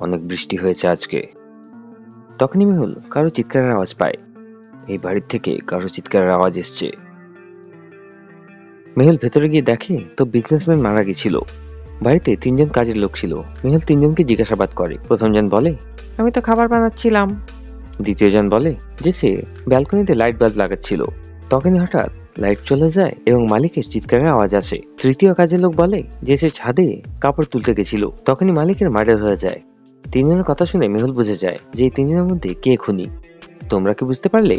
অনেক বৃষ্টি হয়েছে আজকে। তখনই মেহুল কারও চিৎকারের আওয়াজ পায়। এই বাড়ির থেকে কারও চিৎকারের আওয়াজ এসছে। মেহুল ভেতরে গিয়ে দেখে তো বিজনেসম্যান মারা গেছিল। বাড়িতে তিনজন কাজের লোক ছিল। মেহুল তিনজনকে জিজ্ঞাসাবাদ করে। প্রথমজন বলে আমি তো খাবার বানাচ্ছিলাম। দ্বিতীয়জন বলে যে সে ব্যালকনিতে লাইট বাল্ব লাগাচ্ছিল। তখনই হঠাৎ লাইট চলে যায় এবং মালিকের চিৎকারের আওয়াজ আসে। তৃতীয় কাজের লোক বলে যে সে ছাদে কাপড় তুলতে গেছিল। তখনই মালিকের মার্ডার হয়ে যায়। তিনজনের কথা শুনে মেহুল বুঝে যায় যে এই তিনজনের মধ্যে কে খুনি। তোমরা কি বুঝতে পারলে?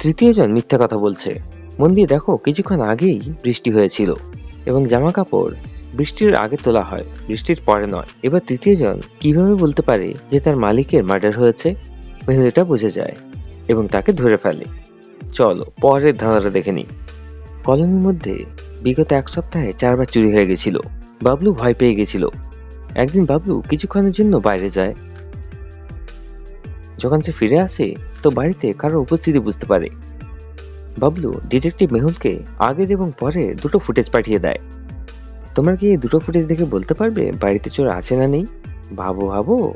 তৃতীয়জন মিথ্যা কথা বলছে। মন দিয়ে দেখো, কিছুক্ষণ আগেই বৃষ্টি হয়েছিল এবং জামা কাপড় বৃষ্টির আগে তোলা হয়, বৃষ্টির পরে নয়। এবার তৃতীয়জন কীভাবে বলতে পারে যে তার মালিকের মার্ডার হয়েছে? মেহুল এটা বুঝে যায় এবং তাকে ধরে ফেলে। চলো, পরের ধাঁধাটা দেখে নিই। কলোনির মধ্যে বিগত এক সপ্তাহে চারবার চুরি হয়ে গেছিল। বাবলু ভয় পেয়ে গেছিল। একদিন বাবলু কিছুক্ষণের জন্য বাইরে যায়। যখন সে ফিরে আসে, তো বাড়িতে কারও উপস্থিতি বুঝতে পারে। বাবলু ডিটেকটিভ মেহুলকে আগের এবং পরে দুটো ফুটেজ পাঠিয়ে দেয়। তোমরা কি এই দুটো ফুটেজ দেখে বলতে পারবে বাড়িতে চোর আছে না নেই? ভাবো ভাবো।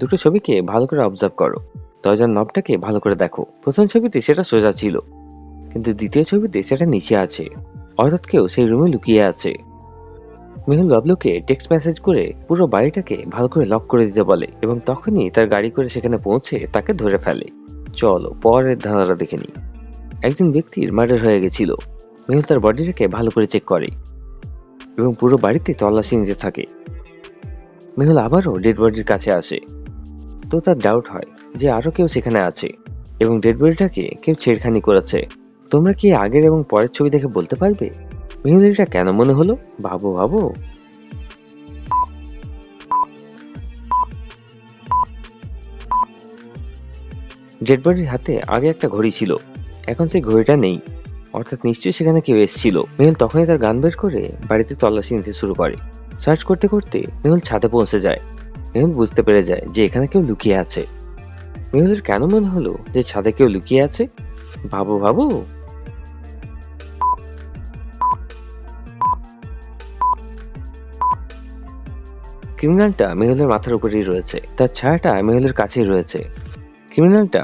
দুটো ছবিকে ভালো করে অবজার্ভ করো। দরজার নবটাকে ভালো করে দেখো। প্রথম ছবিতে সেটা সোজা ছিল, কিন্তু দ্বিতীয় ছবিতে সেটা নিচে আছে। অর্থাৎ কেউ সেই রুমে লুকিয়ে আছে। মেহুল বাবলুকে টেক্সট মেসেজ করে পুরো বাড়িটাকে ভালো করে লক করে দিতে বলে এবং তখনই তার গাড়ি করে সেখানে পৌঁছে তাকে ধরে ফেলে। চলো, পরের ধাঁধাটা দেখে নিই। একজন ব্যক্তির মার্ডার হয়ে গেছিল। মেহুল তার বডিটাকে ভালো করে চেক করে এবং পুরো বাড়িতে তল্লাশি নিতে থাকে। মেহুল আবারও ডেড বডির কাছে আসে। তো তার ডাউট হয় যে আরও কেউ সেখানে আছে এবং ডেড বডিটাকে কেউ ছেড়খানি করেছে। তোমরা কি আগের এবং পরের ছবি দেখে বলতে পারবে? মেহুল কেন মনে হলো? ভাবো ভাবো। ডেড বডির হাতে আগে একটা ঘড়ি ছিল। এখন সেই ঘড়িটা নেই। অর্থাৎ নিশ্চয়ই সেখানে কেউ এসেছিল। মেহুল তখনই তার গান বের করে বাড়িতে তল্লাশি নিতে শুরু করে। সার্চ করতে করতে মেহুল ছাদে পৌঁছে যায়। মেহুল বুঝতে পেরে যায় যে এখানে কেউ লুকিয়ে আছে। মেহুলের কেন মনে হলো যে ছাদে কেউ লুকিয়ে আছে? ভাবো ভাবো। ক্রিমিনালটা মেহুলের মাথার উপরেই রয়েছে। তার ছায়াটা মেহুলের কাছেই রয়েছে। ক্রিমিনালটা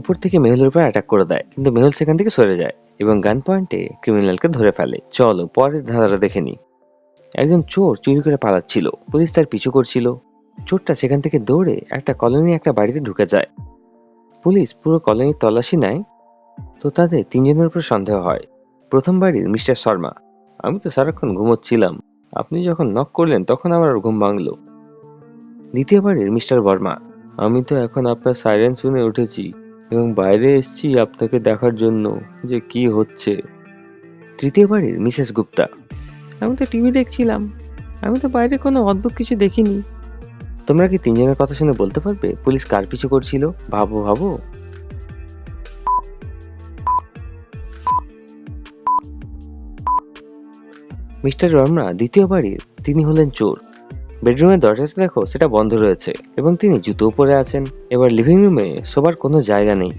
উপর থেকে মেহুলের উপর অ্যাটাক করে দেয়, কিন্তু মেহুল সেখান থেকে সরে যায় এবং গান পয়েন্টে ক্রিমিনালকে ধরে ফেলে। চলো, পরের ধারাটা দেখে নি একজন চোর চুরি করে পালাচ্ছিল। পুলিশ তার পিছু করছিল। চোরটা সেখান থেকে দৌড়ে একটা কলোনি একটা বাড়িতে ঢুকে যায়। পুলিশ পুরো কলোনির তল্লাশি নেয়। তো তাদের তিনজনের উপর সন্দেহ হয়। প্রথম বাড়ির মিস্টার শর্মা। আমি তো সারাক্ষণ ঘুমোচ্ছিলাম। আপনি যখন নক করলেন, তখন আমার ঘুম ভাঙলো। দ্বিতীয় বাড়ির মিস্টার বর্মা। আমি তো এখন আপনার সাইরেন শুনে উঠেছি এবং বাইরে এসেছি আপনাকে দেখার জন্য যে কি হচ্ছে। তৃতীয় বাড়ির মিসেস গুপ্তা। আমি তো টিভি দেখছিলাম। আমি তো বাইরে কোনো অদ্ভুত কিছু দেখিনি। তোমরা কি তিনজনের কথা শুনে বলতে পারবে? পুলিশ কার পিছু করছিল? ভাবো ভাবো। মিস্টার রমনা, দ্বিতীয় বাড়ির, তিনি হলেন চোর। বেডরুমের দরজাটা দেখো, সেটা বন্ধ রয়েছে, এবং তিনি জুতো পরে আছেন। এবার লিভিং রুমে শোবার কোনো জায়গা নেই।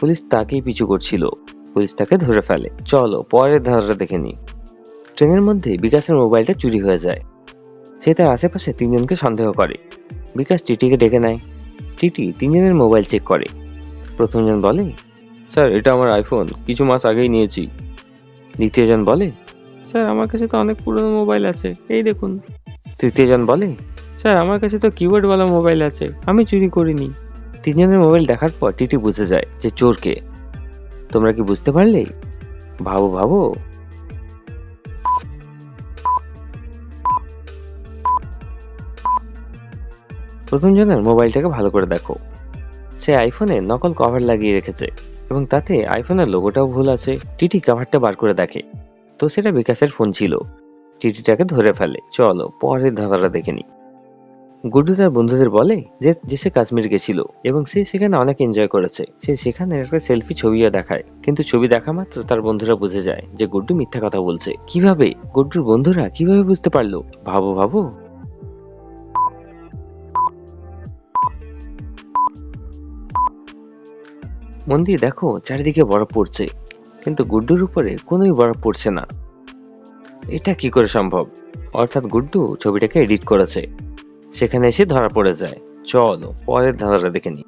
পুলিশ তাকেই পিছু করছিল। পুলিশ তাকে ধরে ফেলে। চলো, পরের ধারাটা দেখে নি ট্রেনের মধ্যে বিকাশের মোবাইলটা চুরি হয়ে যায়। সে তার আশেপাশে তিনজনকে সন্দেহ করে। বিকাশ টিটিকে ডেকে নেয়। টিটি তিনজনের মোবাইল চেক করে। প্রথমজন বলে, স্যার, এটা আমার আইফোন কিছু মাস আগেই নিয়েছি। দ্বিতীয়জন বলে, স্যার, আমার কাছে তো অনেক পুরনো মোবাইল আছে, এই দেখুন। তৃতীয়জন বলে, স্যার, আমার কাছে তো কিবোর্ডওয়ালা মোবাইল আছে, আমি চুরি করিনি। তিনজনের মোবাইল দেখার পর টিটি বুঝে যায় যে চোরকে। তোমরা কি বুঝতে পারলে? ভাবো ভাবো। প্রথম জনের মোবাইলটাকে ভালো করে দেখো। সে আইফোনে নকল কভার লাগিয়ে রেখেছে এবং তাতে আইফোনের লোগোটাও ভুল আছে টিটি কভারটা বার করে দেখে। তো সেটা বিকাশের ফোন ছিল। টিটিটাকে ধরে ফেলে। চলো, পরের ধাঁধাটা দেখে নি। গুড্ডু তার বন্ধুদের বলে যে যে সে কাশ্মীর গেছিল এবং সে সেখানে অনেক এনজয় করেছে। সে সেখানে একটা সেলফি ছবিও দেখায়। কিন্তু ছবি দেখা মাত্র তার বন্ধুরা বুঝে যায় যে গুড্ডু মিথ্যা কথা বলছে। কীভাবে? গুড্ডুর বন্ধুরা কীভাবে বুঝতে পারল? ভাবো ভাবো। মন দিয়ে দেখো চারিদিকে বরফ পড়ছে, কিন্তু গুড্ডুর উপরে কোনোই বরফ পড়ছে না। এটা কি করে সম্ভব? অর্থাৎ গুড্ডু ছবিটাকে এডিট করেছে। সেখানে এসে ধরা পড়ে যায়। চলো, পরের ধাঁধাটা দেখে নি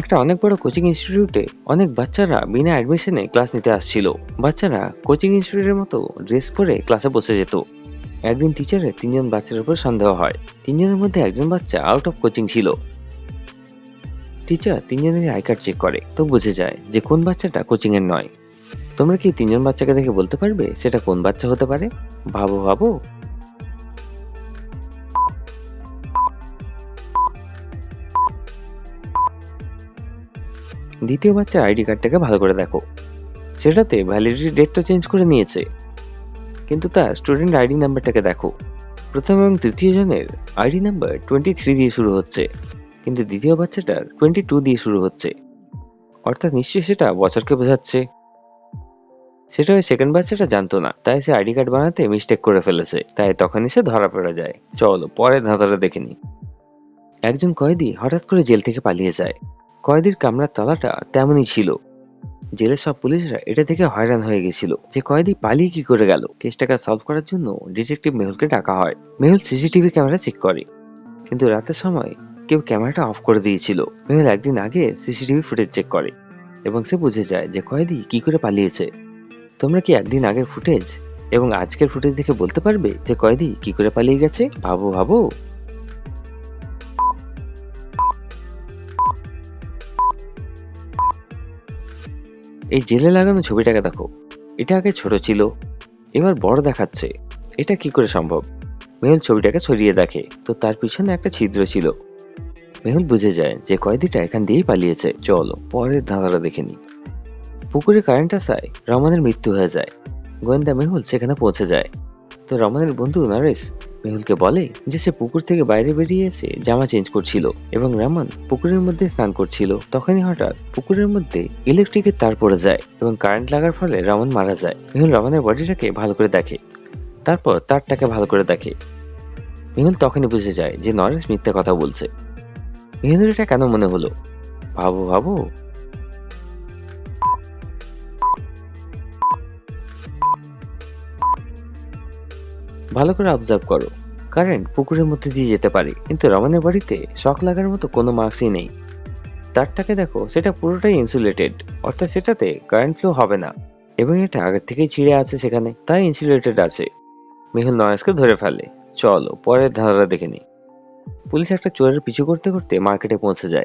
একটা অনেক বড় কোচিং ইনস্টিটিউটে অনেক বাচ্চারা বিনা অ্যাডমিশনে ক্লাস নিতে আসছিল। বাচ্চারা কোচিং ইনস্টিটিউটের মতো ড্রেস পরে ক্লাসে বসে যেত। একদিন টিচারের তিনজন বাচ্চার উপর সন্দেহ হয়। তিনজনের মধ্যে একজন বাচ্চা আউট অফ কোচিং ছিল। টিচার তিনজনেরই আই কার্ড চেক করে, তো বুঝে যায় যে কোন বাচ্চাটা কোচিং এর নয়। তোমরা কি তিনজন বাচ্চাকে দেখে বলতে পারবে সেটা কোন বাচ্চা হতে পারে? ভাবো ভাবো। দ্বিতীয় বাচ্চার আইডি কার্ডটাকে ভালো করে দেখো। সেটাতে ভ্যালিডিটি ডেটটা চেঞ্জ করে নিয়েছে। কিন্তু তার স্টুডেন্ট আইডি নাম্বারটাকে দেখো। প্রথম এবং তৃতীয় জনের আইডি নাম্বার টোয়েন্টি থ্রি দিয়ে শুরু হচ্ছে। কিন্তু দ্বিতীয় বাচ্চাটার টোয়েন্টি টু দিয়ে শুরু হচ্ছে। অর্থাৎ নিশ্চয়ই সেটা বছরকে বোঝাচ্ছে। সেটা ওই সেকেন্ড বাচ্চাটা জানতো না, তাই সে আইডি কার্ড বানাতে মিস্টেক করে ফেলেছে, তাই তখনই সে ধরা পড়ে যায়। চলো, পরের ধাঁধাটা দেখে নি একজন কয়েদি হঠাৎ করে জেল থেকে পালিয়ে যায়। কয়েদির কামরার তালাটা তেমনই ছিল। জেলের সব পুলিশরা এটা থেকে হয়রান হয়ে গেছিল যে কয়েদি পালিয়ে কি করে গেল। কেসটাকে সলভ করার জন্য ডিটেকটিভ মেহুলকে ডাকা হয়। মেহুল সিসিটিভি ক্যামেরা চেক করে। কিন্তু রাতের সময় কেউ ক্যামেরাটা অফ করে দিয়েছিল। মেহুল একদিন আগে সিসিটিভি ফুটেজ চেক করে এবং সে বুঝে যায় যে কয়েদি কি করে পালিয়েছে। তোমরা কি একদিন আগের ফুটেজ এবং আজকের ফুটেজ দেখে বলতে পারবে যে কয়েদি কি করে পালিয়ে গেছে? ভাবো ভাবো। এই জেলে লাগানো ছবিটাকে দেখো। এটা আগে ছোট ছিল, এবার বড় দেখাচ্ছে। এটা কি করে সম্ভব? মেহুল ছবিটাকে ছড়িয়ে দেখে। তো তার পিছনে একটা ছিদ্র ছিল। মেহুল বুঝে যায় যে কয়েদিটা এখান দিয়েই পালিয়েছে। চলো, পরের ধাঁধাটা দেখে নি। পুকুরে কারেন্ট আসায় রমানের মৃত্যু হয়ে যায়। গোয়েন্দা মেহুল সেখানে পৌঁছে যায়। তো রমানের বন্ধু নরেশ মেহুলকে বলে যে সে পুকুর থেকে বাইরে বেরিয়ে এসে জামা চেঞ্জ করছিল এবং রামান পুকুরের মধ্যে স্নান করছিল। তখনই হঠাৎ পুকুরের মধ্যে ইলেকট্রিকের তার পড়ে যায় এবং কারেন্ট লাগার ফলে রামান মারা যায়। মেহুল রামানের বডিটাকে ভালো করে দেখে। তারপর তারটাকে ভালো করে দেখে। মেহুল তখনই বুঝে যায় যে নরেশ মিথ্যা কথা বলছে। মেহুলের কেন মনে হলো? ভাবো ভাবো। ভালো করে অবজার্ভ করো। কারেন্ট পুকুরের মধ্যে দিয়ে যেতে পারে, কিন্তু রমানের বাড়িতে শক লাগার মতো কোনো মার্কসই নেই। তারটাকে দেখো, সেটা পুরোটাই ইনসুলেটেড অর্থাৎ সেটাতে কারেন্ট ফ্লো হবে না। এবং এটা আগের থেকেই ছিঁড়ে আছে সেখানে, তাই ইনসুলেটেড আছে। মেহুল নয়েসকে ধরে ফেলে, চলো, পরের ধারাটা দেখে নি পুলিশ একটা চোরের পিছু করতে করতে মার্কেটে পৌঁছে যায়।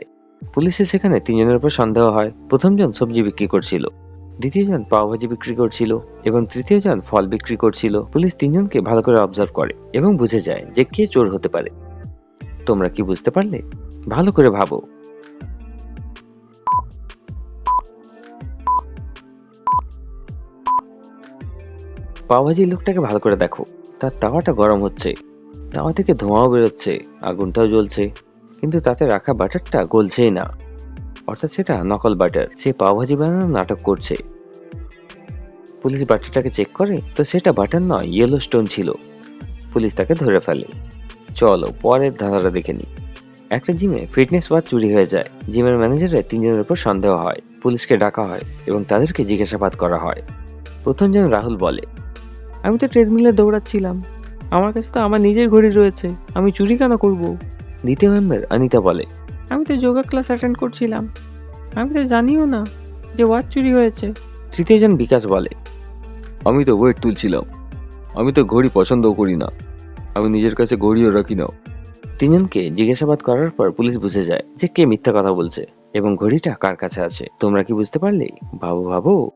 পুলিশের সেখানে তিনজনের উপর সন্দেহ হয়। প্রথমজন সবজি বিক্রি করছিল। দ্বিতীয়জন পাওভাজি বিক্রি করছিল এবং তৃতীয়জন ফল বিক্রি করছিল। পুলিশ তিনজনকে ভালো করে অবজার্ভ করে এবং বুঝে যায় যে কে চোর হতে পারে। তোমরা কি বুঝতে পারলে? ভালো করে ভাবো। পাওভাজির লোকটাকে ভালো করে দেখো। তার তাওয়াটা গরম হচ্ছে। তাওয়া থেকে ধোঁয়াও বেরোচ্ছে, আগুনটাও জ্বলছে, কিন্তু তাতে রাখা বাটারটা গলছেই না। অর্থাৎ সেটা নকল বাটার, সে পাওভাজি বানানোর নাটক করছে। পুলিশ বাটারটাকে চেক করে, তো সেটা বাটার নয় ইয়েলো স্টোন ছিল। পুলিশ তাকে ধরে ফেলে। চলো, পরের ধাঁধাটা দেখে নি একটা জিমে ফিটনেস ওয়াচ চুরি হয়ে যায়। জিমের ম্যানেজারের তিনজনের উপর সন্দেহ হয়, পুলিশকে ডাকা হয় এবং তাদেরকে জিজ্ঞাসাবাদ করা হয়। প্রথম জন রাহুল বলে, আমি তো ট্রেডমিলে দৌড়াচ্ছিলাম। আমার কাছে তো আমার নিজের ঘড়ি রয়েছে আমি চুরি কেন করব? দ্বিতীয় মেম্বার অনিতা বলে। আমি তো যোগা ক্লাস অ্যাটেন্ড করছিলাম। আমি তো জানিও না যে ওয়াচ চুরি হয়েছে। তৃতীয় জন বিকাশ বলে আমি তো ওয়েট তুলছিলাম। আমি তো ঘড়ি পছন্দও করি না। আমি নিজের কাছে ঘড়িও রাখি না। তিনজনকে জিজ্ঞাসাবাদ করার পর পুলিশ বুঝে যায় যে কে মিথ্যা কথা বলছে এবং ঘড়িটা কার কাছে আছে। তোমরা কি বুঝতে পারলে? ভাবো ভাবো।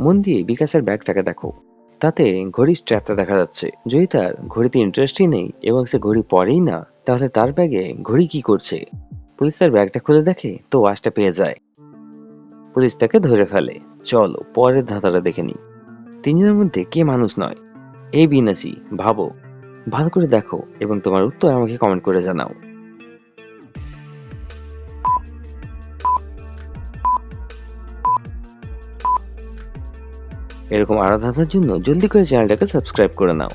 মন দিয়ে বিকাশের ব্যাগটাকে দেখো। তাতে ঘড়ির স্ট্র্যাপটা দেখা যাচ্ছে। যদি তার ঘড়িতে ইন্টারেস্টই নেই এবং সে ঘড়ি পরেই না, তাহলে তার ব্যাগে ঘড়ি কি করছে? পুলিশ তার ব্যাগটা খুলে দেখে তো ওয়াচটা পেয়ে যায়। পুলিশ তাকে ধরে ফেলে। চলো, পরের ধাঁধাটা দেখে নি তিনজনের মধ্যে কে মানুষ নয়? এ বি না সি ভাবো। ভালো করে দেখো এবং তোমার উত্তর আমাকে কমেন্ট করে জানাও। এরকম আরও ধাঁধার জন্য জলদি করে চ্যানেলটাকে সাবস্ক্রাইব করে নাও।